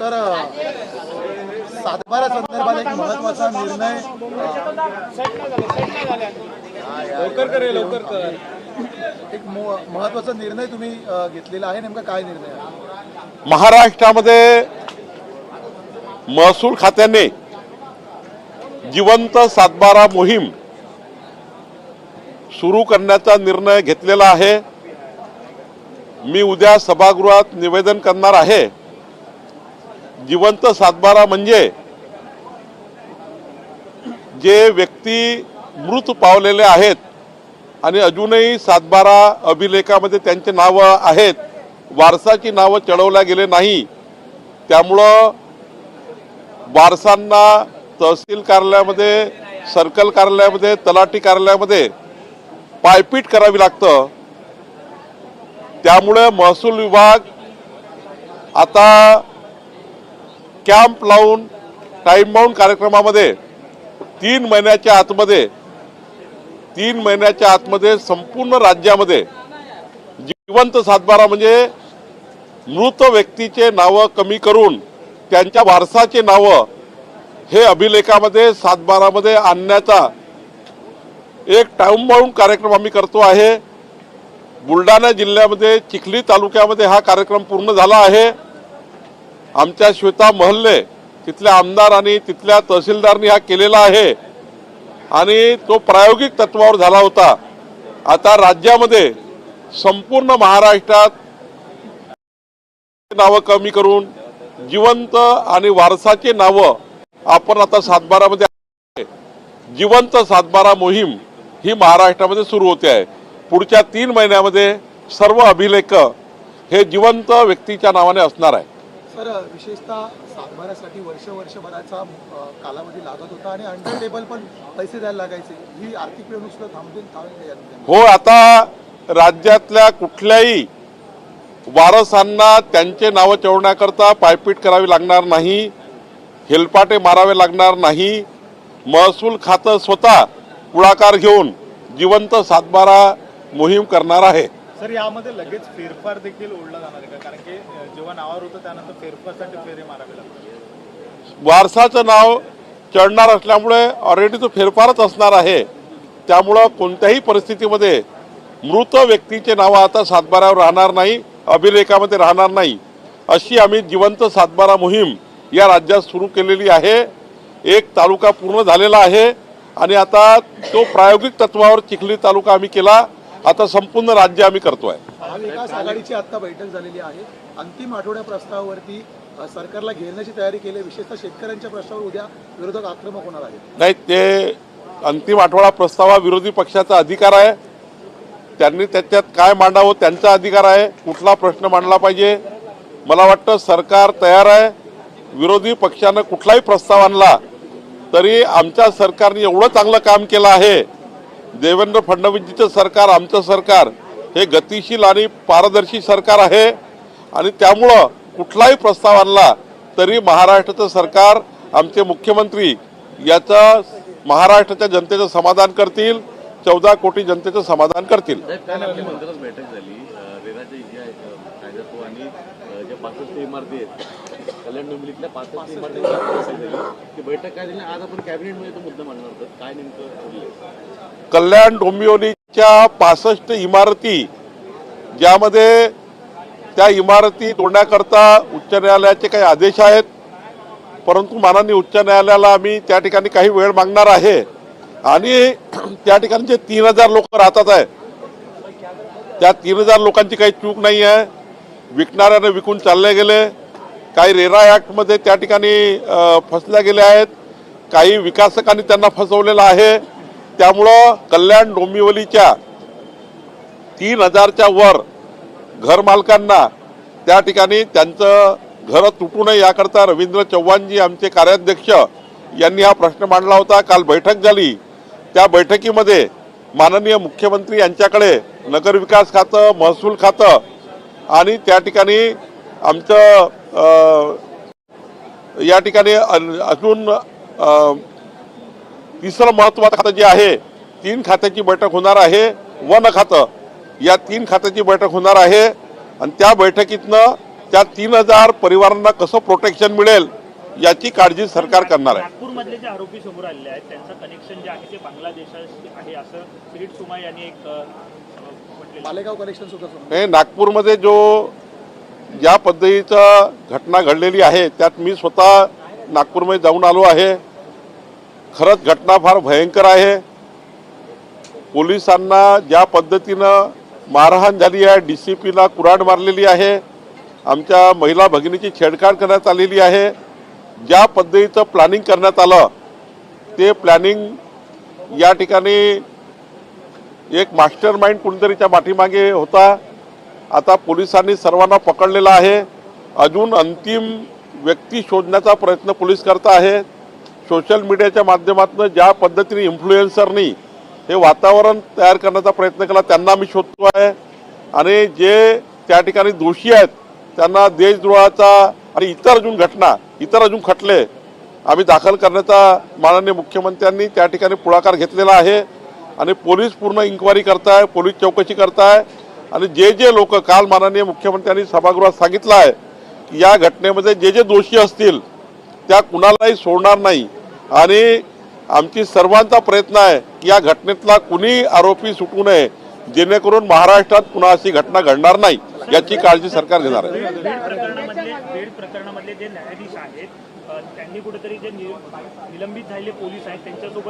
Sir सातबारा संदर्भात एक महत्त्वाचा निर्णय लवकर करे लवकर कर. एक महत्त्वाचा निर्णय तुम्ही घेतलेला आहे. नेमका काय निर्णय आहे? महाराष्ट्रामध्ये महसूल खात्याने जिवंत सातबारा मोहीम सुरू करण्याचा निर्णय घेतलेला आहे. मी उद्या सभागृहात निवेदन करणार आहे. जिवंत सातबारा म्हणजे जे व्यक्ती मृत पावलेले आहेत आणि अजूनही सातबारा अभिलेखामध्ये त्यांचे नावं आहेत वारसाची नावं चढवल्या गेले नाही त्यामुळं वारसांना तहसील कार्यालयामध्ये सर्कल कार्यालयामध्ये तलाठी कार्यालयामध्ये पायपीट करावी लागतं. त्यामुळे महसूल विभाग आता कॅम्प लावून टाईम बाउंड कार्यक्रमामध्ये तीन महिन्याच्या आतमध्ये तीन महिन्याच्या आतमध्ये संपूर्ण राज्यामध्ये जिवंत सातबारा म्हणजे मृत व्यक्तीचे नावं कमी करून त्यांच्या वारसाचे नावं हे अभिलेखामध्ये सातबारामध्ये आणण्याचा एक टाईमबाऊंड बाउंड कार्यक्रम आम्ही करतो आहे. बुलढाणा जिल्ह्यामध्ये चिखली तालुक्यामध्ये हा कार्यक्रम पूर्ण झाला आहे. आमच्या श्वेता महल्ले तिथल्या आमदार आणि तिथल्या तहसीलदारनी हा केलेला आहे. आणि तो प्रायोगिक तत्वावर झाला होता. आता राज्यामध्ये संपूर्ण महाराष्ट्रात नावं कमी करून जिवंत आणि वारसाचे नावं आपण आता सातबारामध्ये जिवंत सातबारा मोहीम ही महाराष्ट्रामध्ये सुरू होते आहे. पुढच्या तीन महिन्यामध्ये सर्व अभिलेख हे जिवंत व्यक्तीच्या नावाने असणार आहे. सर विशेषतः सातबाऱ्यासाठी वर्ष वर्षभराचा कालावधी लागत होता आणि अंडर टेबल पण पैसे द्यायला लागायचे. ही आर्थिक पिळवणूक सुद्धा थांबून हो आता राज्यातल्या कुठल्याही वारसांना त्यांचे नावं चढवण्याकरता पायपीट करावी लागणार नाही हेलपाटे मारावे लागणार नाही. महसूल खातं स्वतः पुढाकार घेऊन जिवंत सातबारा मोहीम करणार आहे. सर यामध्ये लगेच फेरफार देखील ओढला जाणार आहे का? कारण की जेव्हा नावावर होतं त्यानंतर फेरफारसाठी फेरे मारावे लागतात. वारसाचं नाव चढणार असल्यामुळे ऑलरेडी तो फेरफारच असणार आहे. त्यामुळं कोणत्याही परिस्थितीमध्ये मृत व्यक्तीचे नावं आता सातबाऱ्यावर राहणार नाही अभिलेखामध्ये राहणार नाही. अशी आम्ही जिवंत सातबारा मोहीम या राज्यात सुरू केलेली आहे. एक तालुका पूर्ण झालेला आहे आणि आता तो प्रायोगिक तत्वावर चिखली तालुका आम्ही केला. आता संपूर्ण राज्य आम्ही करतोय. महाविकास आघाडीची आता बैठक झालेली आहे. अंतिम आठवड्या प्रस्तावावरती सरकारला घेण्याची तयारी केली आहे. विशेषतः शेतकऱ्यांच्या प्रश्नावर उद्या विरोधक आक्रमक होणार आहेत. नाही ते अंतिम आठवडा प्रस्ताव हा विरोधी पक्षाचा अधिकार आहे. त्यांनी त्याच्यात काय मांडावं त्यांचा अधिकार आहे. कुठला प्रश्न मांडला पाहिजे? मला वाटतं सरकार तयार आहे. विरोधी पक्षानं कुठलाही प्रस्ताव आणला तरी आमच्या सरकारने एवढं चांगलं काम केलं आहे. देवेंद्र फडणवीसजीचं सरकार आमचं सरकार हे गतिशील आणि पारदर्शी सरकार आहे. आणि त्यामुळं कुठलाही प्रस्ताव आणला तरी महाराष्ट्राचं सरकार आमचे मुख्यमंत्री याचं महाराष्ट्राच्या जनतेचं समाधान करतील चौदा कोटी जनतेचं समाधान करतील. कायदा तो आणि ज्या पासष्ट इमारती आहेत कल्याण डोंबिवलीतल्या पासष्ट इमारती ती बैठक काय झाली? आज आपण कॅबिनेटमध्ये तो मुद्दा मांडणार आहोत. काय नेमकं कल्याण डोंबिवलीच्या पासष्ट इमारती ज्यामध्ये त्या इमारती तोडण्याकरता उच्च न्यायालयाचे काही आदेश आहेत. परंतु माननीय उच्च न्यायालयाला आम्ही त्या ठिकाणी काही वेळ मागणार आहे. आणि त्या ठिकाणी जे तीन हजार लोक राहतात आहे त्या तीन हजार लोकांची काही चूक नाही आहे. विकणाऱ्यानं विकून चालले गेले. काही रेरा ॲक्टमध्ये त्या ठिकाणी फसल्या गेल्या आहेत. काही विकासकांनी त्यांना फसवलेलं आहे. त्यामुळं कल्याण डोंबिवलीच्या तीन हजारच्या वर घरमालकांना त्या ठिकाणी त्यांचं घरं तुटू नये याकरता रवींद्र चव्हाणजी आमचे कार्याध्यक्ष यांनी हा प्रश्न मांडला होता. काल बैठक झाली. त्या बैठकीमध्ये माननीय मुख्यमंत्री यांच्याकडे नगरविकास खातं महसूल खातं आणि त्या ठिकाणी आमचं या ठिकाणी अजून तिसरं महत्वाचं खातं जे आहे तीन खात्याची बैठक होणार आहे वन खातं. या तीन खात्याची बैठक होणार आहे आणि त्या बैठकीतनं त्या तीन हजार परिवारांना कसं प्रोटेक्शन मिळेल याची काळजी सरकार करणार आहे. नागपूरमधले जे आरोपी समोर आलेले आहेत त्यांचं कनेक्शन जे आहे ते बांगलादेशाशी आहे असं किरीट सुमा यांनी एक मालेगाव कनेक्शन सुद्धा समोर हे नागपूरमध्ये जो ज्या पद्धतीचं घटना घडलेली आहे त्यात मी स्वतः नागपूरमध्ये जाऊन आलो आहे. खरंच घटना फार भयंकर आहे. पोलिसांना ज्या पद्धतीनं मारहाण झाली आहे डी सी पीला कुराड मारलेली आहे. आमच्या महिला भगिनीची छेडछाड करण्यात आलेली आहे. ज्या पद्धतीचं प्लॅनिंग करण्यात आलं ते प्लॅनिंग या ठिकाणी एक मास्टर माइंड कुणीतरीच्या पाठीमागे होता. आता पोलिसांनी सर्वांना पकडलेला आहे. अजून अंतिम व्यक्ती शोधण्याचा प्रयत्न पोलीस करत आहे. सोशल मीडियाच्या माध्यमातून ज्या पद्धतीने इन्फ्लुएन्सरनी हे वातावरण तयार करण्याचा प्रयत्न केला त्यांना मी शोधतो आहे. आणि जे त्या ठिकाणी दोषी आहेत त्यांना देशद्रोहाचा आणि इतर अजून घटना इतर अजून खटले आम्ही दाखल करण्याचा माननीय मुख्यमंत्र्यांनी त्या ठिकाणी पुढाकार घेतलेला आहे. आणि पोलीस पूर्ण इन्क्वायरी करताय पोलीस चौकशी करताय. आणि जे जे लोक काल माननीय मुख्यमंत्र्यांनी सभागृहात सांगितलं आहे की या घटनेमध्ये जे जे दोषी असतील त्या कुणालाही सोडणार नाही. आणि आमची सर्वांचा प्रयत्न आहे की या घटनेतला कुणी आरोपी सुटू नये जेणेकरून महाराष्ट्रात पुन्हा अशी घटना घडणार नाही. याची काळजी सरकार घेणार आहे.